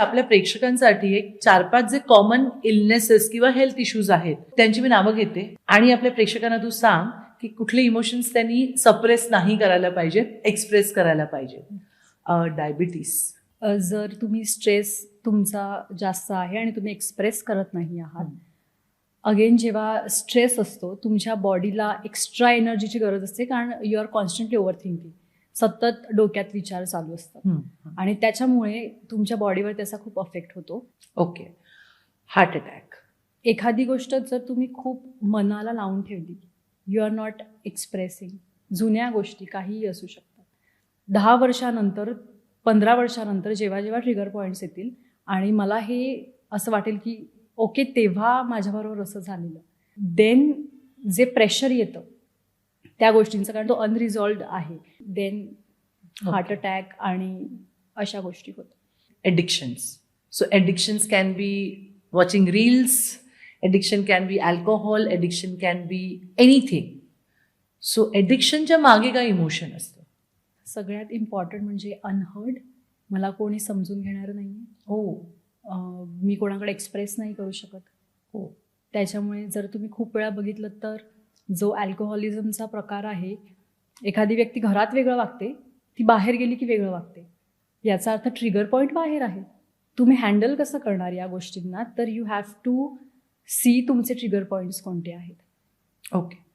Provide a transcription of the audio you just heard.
आपल्या प्रेक्षकांसाठी एक चार पाच जे कॉमन इलनेसेस किंवा हेल्थ इश्यूज आहेत त्यांची मी नावं घेते. आणि आपल्या प्रेक्षकांना तू सांग की कुठले इमोशन्स त्यांनी सप्रेस नाही करायला पाहिजेत एक्सप्रेस करायला पाहिजेत. डायबिटीस अ, जर तुम्ही स्ट्रेस तुमचा जास्त आहे आणि तुम्ही एक्सप्रेस करत नाही आहात अगेन जेव्हा स्ट्रेस असतो तुमच्या बॉडीला एक्स्ट्रा एनर्जीची गरज असते कारण you are constantly over thinking सतत डोक्यात विचार चालू असतात. आणि त्याच्यामुळे तुमच्या बॉडीवर त्याचा खूप अफेक्ट होतो. ओके. हार्ट अटॅक एखादी गोष्ट जर तुम्ही खूप मनाला लावून ठेवली यू आर नॉट एक्सप्रेसिंग जुन्या गोष्टी काहीही असू शकतात. दहा वर्षानंतर पंधरा वर्षानंतर जेव्हा जेव्हा ट्रिगर पॉईंट्स येतील आणि मला हे असं वाटेल की ओके तेव्हा माझ्याबरोबर असं झालेलं. देन जे प्रेशर येतं त्या गोष्टींचं कारण तो अनरिझॉल्ड आहे. Then heart. अटॅक आणि अशा गोष्टी होतात. Addictions. So, addictions can be watching reels, addiction can be alcohol, addiction can be anything. So, addictionच्या मागे काय इमोशन असतं. सगळ्यात इम्पॉर्टंट म्हणजे अनहर्ड मला कोणी समजून घेणारं नाही हो. मी कोणाकडे एक्सप्रेस नाही करू शकत. हो. त्याच्यामुळे जर तुम्ही खूप वेळा बघितलं तर जो अल्कोहोलिझमचा प्रकार आहे एखादी व्यक्ती घरात वेगळं वागते ती बाहेर गेली की वेगळं वागते. याचा अर्थ ट्रिगर पॉईंट बाहेर आहे. तुम्ही हँडल कसं करणार या गोष्टींना? तर यू हॅव टू सी तुमचे ट्रिगर पॉईंट्स कोणते आहेत. ओके